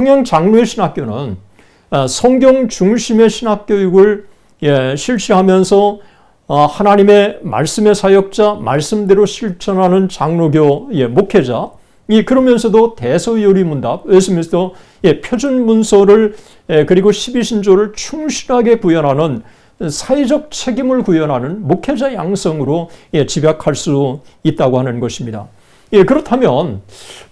평양 장로의 신학교는 어, 성경 중심의 신학 교육을 예, 실시하면서 어, 하나님의 말씀의 사역자, 말씀대로 실천하는 장로교 예, 목회자, 이 그러면서도 대서요리 문답, 웨스민스터 예, 표준 문서를 예, 그리고 12신조를 충실하게 구현하는 사회적 책임을 구현하는 목회자 양성으로 예, 집약할 수 있다고 하는 것입니다. 예, 그렇다면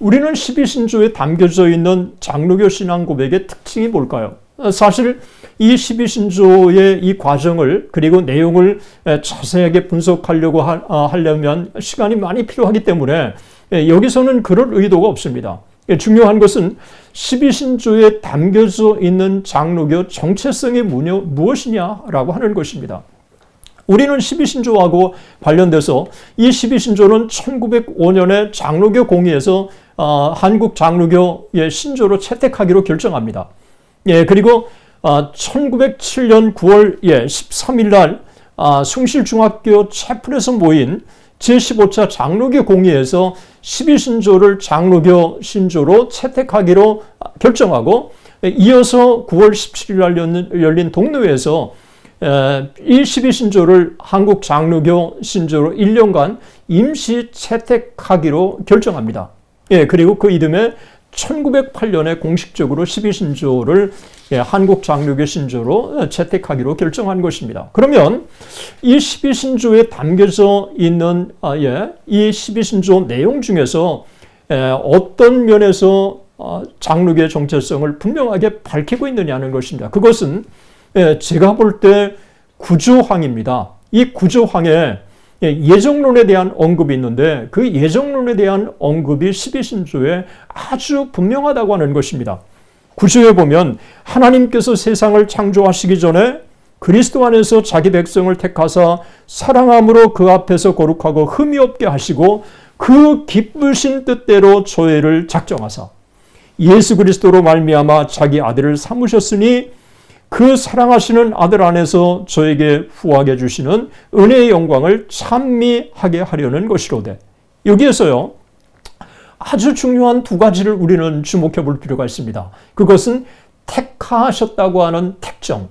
우리는 12신조에 담겨져 있는 장로교 신앙 고백의 특징이 뭘까요? 사실 이 12신조의 이 과정을 그리고 내용을 자세하게 분석하려고 어, 하려면 시간이 많이 필요하기 때문에 예, 여기서는 그럴 의도가 없습니다. 예, 중요한 것은 12신조에 담겨져 있는 장로교 정체성이 무엇이냐라고 하는 것입니다. 우리는 12신조하고 관련돼서 이 12신조는 1905년에 장로교 공의에서 어, 한국 장로교의 신조로 채택하기로 결정합니다. 예, 그리고 어, 1907년 9월 예, 13일 날 아, 숭실중학교 채플에서 모인 제15차 장로교 공의에서 12신조를 장로교 신조로 채택하기로 결정하고 이어서 9월 17일 날 열린 동료회에서 이 12신조를 한국 장로교 신조로 1년간 임시 채택하기로 결정합니다. 예, 그리고 그 이듬해 1908년에 공식적으로 12신조를 예, 한국 장로교 신조로 채택하기로 결정한 것입니다. 그러면 이 12신조에 담겨져 있는 아, 예, 이 12신조 내용 중에서 예, 어떤 면에서 어, 장로교의 정체성을 분명하게 밝히고 있느냐는 것입니다. 그것은 예, 제가 볼 때 구조황입니다. 이 구조황에 예, 예정론에 대한 언급이 있는데 그 예정론에 대한 언급이 12신조에 아주 분명하다고 하는 것입니다. 구조에 보면 하나님께서 세상을 창조하시기 전에 그리스도 안에서 자기 백성을 택하사 사랑함으로 그 앞에서 거룩하고 흠이 없게 하시고 그 기쁘신 뜻대로 조회를 작정하사 예수 그리스도로 말미암아 자기 아들을 삼으셨으니 그 사랑하시는 아들 안에서 저에게 후하게 주시는 은혜의 영광을 찬미하게 하려는 것이로되 여기에서요 아주 중요한 두 가지를 우리는 주목해 볼 필요가 있습니다. 그것은 택하셨다고 하는 택정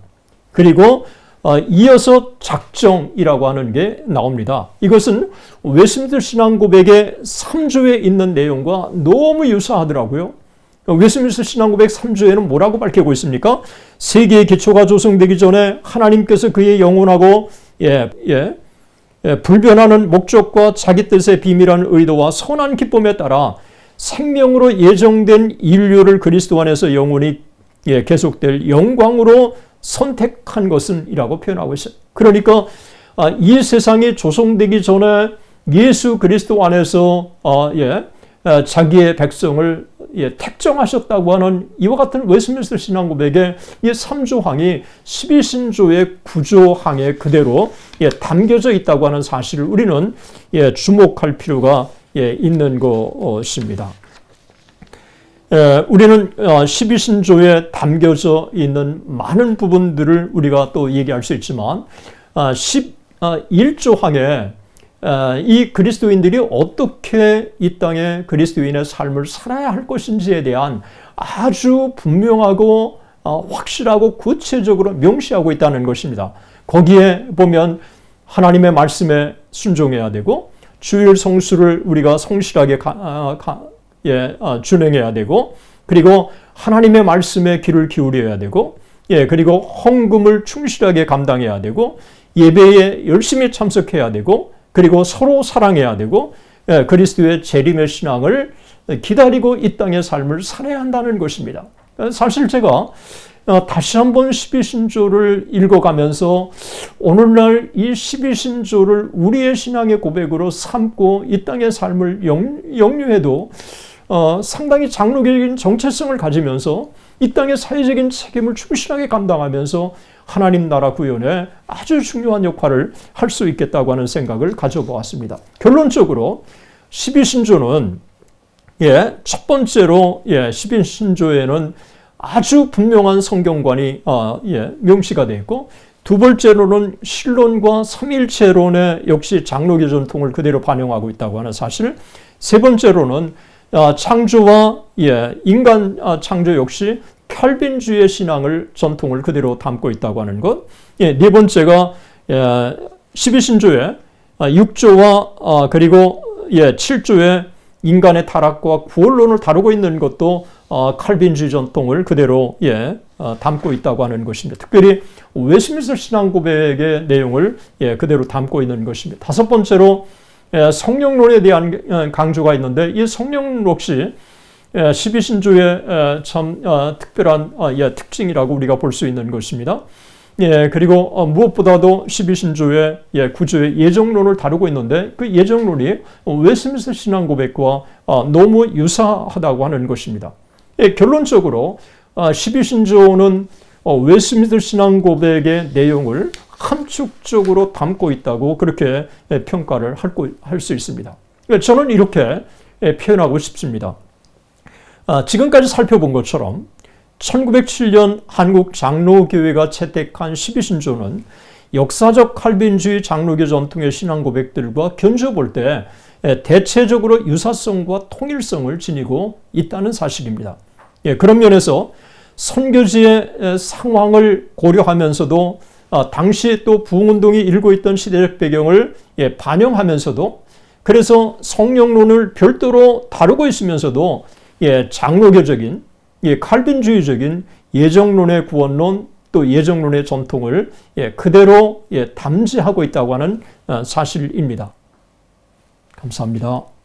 그리고 어, 이어서 작정이라고 하는 게 나옵니다. 이것은 웨스민스 신앙 고백의 3조에 있는 내용과 너무 유사하더라고요. 웨스민스 신앙 고백 3조에는 뭐라고 밝히고 있습니까? 세계의 기초가 조성되기 전에 하나님께서 그의 영원하고 예, 예, 예, 불변하는 목적과 자기 뜻의 비밀한 의도와 선한 기쁨에 따라 생명으로 예정된 인류를 그리스도 안에서 영원히 예, 계속될 영광으로 선택한 것은 이라고 표현하고 있어요. 그러니까 아, 이 세상이 조성되기 전에 예수 그리스도 안에서 아, 예, 아, 자기의 백성을 예, 택정하셨다고 하는 이와 같은 웨스민스터 신앙 고백의 이 3조항이 12신조의 구조항에 그대로 예, 담겨져 있다고 하는 사실을 우리는 예, 주목할 필요가 예, 있는 것입니다. 예, 우리는 12신조에 어, 담겨져 있는 많은 부분들을 우리가 또 얘기할 수 있지만 11조항에 어, 어, 이 그리스도인들이 어떻게 이 땅에 그리스도인의 삶을 살아야 할 것인지에 대한 아주 분명하고 어, 확실하고 구체적으로 명시하고 있다는 것입니다. 거기에 보면 하나님의 말씀에 순종해야 되고 주일 성수를 우리가 성실하게 가, 아, 가, 예, 아, 준행해야 되고 그리고 하나님의 말씀에 귀를 기울여야 되고 예, 그리고 헌금을 충실하게 감당해야 되고 예배에 열심히 참석해야 되고 그리고 서로 사랑해야 되고 예, 그리스도의 재림의 신앙을 기다리고 이 땅의 삶을 살아야 한다는 것입니다. 사실 제가 어, 다시 한번 12신조를 읽어가면서 오늘날 이 12신조를 우리의 신앙의 고백으로 삼고 이 땅의 삶을 영유해도 어, 상당히 장로적인 정체성을 가지면서 이 땅의 사회적인 책임을 충실하게 감당하면서 하나님 나라 구현에 아주 중요한 역할을 할 수 있겠다고 하는 생각을 가져보았습니다. 결론적으로 12신조는 예, 첫 번째로 예, 12신조에는 아주 분명한 성경관이 어, 예, 명시가 되어 있고 두 번째로는 신론과 삼일체론의 역시 장로교 전통을 그대로 반영하고 있다고 하는 사실 세 번째로는 아, 창조와 예, 인간 아, 창조 역시 칼빈주의 신앙을 전통을 그대로 담고 있다고 하는 것. 예, 네 번째가 예, 12신조의 6조와 아, 그리고 예, 7조의 인간의 타락과 구원론을 다루고 있는 것도 어, 칼빈주의 전통을 그대로 예, 어, 담고 있다고 하는 것입니다. 특별히 웨스민스터 신앙 고백의 내용을 예, 그대로 담고 있는 것입니다. 다섯 번째로 예, 성령론에 대한 어, 강조가 있는데 이 성령론 역시 예, 12신조의 예, 참 어, 특별한 어, 예, 특징이라고 우리가 볼 수 있는 것입니다. 예, 그리고 어, 무엇보다도 12신조의 예, 구조의 예정론을 다루고 있는데 그 예정론이 웨스민스터 신앙 고백과 어, 너무 유사하다고 하는 것입니다. 예, 결론적으로 어, 12신조는 어, 웨스민스터 신앙 고백의 내용을 함축적으로 담고 있다고 그렇게 예, 평가를 할 수 있습니다. 예, 저는 이렇게 예, 표현하고 싶습니다. 아, 지금까지 살펴본 것처럼 1907년 한국 장로교회가 채택한 12신조는 역사적 칼빈주의 장로교 전통의 신앙 고백들과 견주어 때 대체적으로 유사성과 통일성을 지니고 있다는 사실입니다. 예, 그런 면에서 선교지의 상황을 고려하면서도 아, 당시 또 부흥운동이 일고 있던 시대적 배경을 예, 반영하면서도 그래서 성령론을 별도로 다루고 있으면서도 예, 장로교적인 예, 칼빈주의적인 예정론의 구원론 또 예정론의 전통을 예, 그대로 예, 담지하고 있다고 하는 어, 사실입니다. 감사합니다.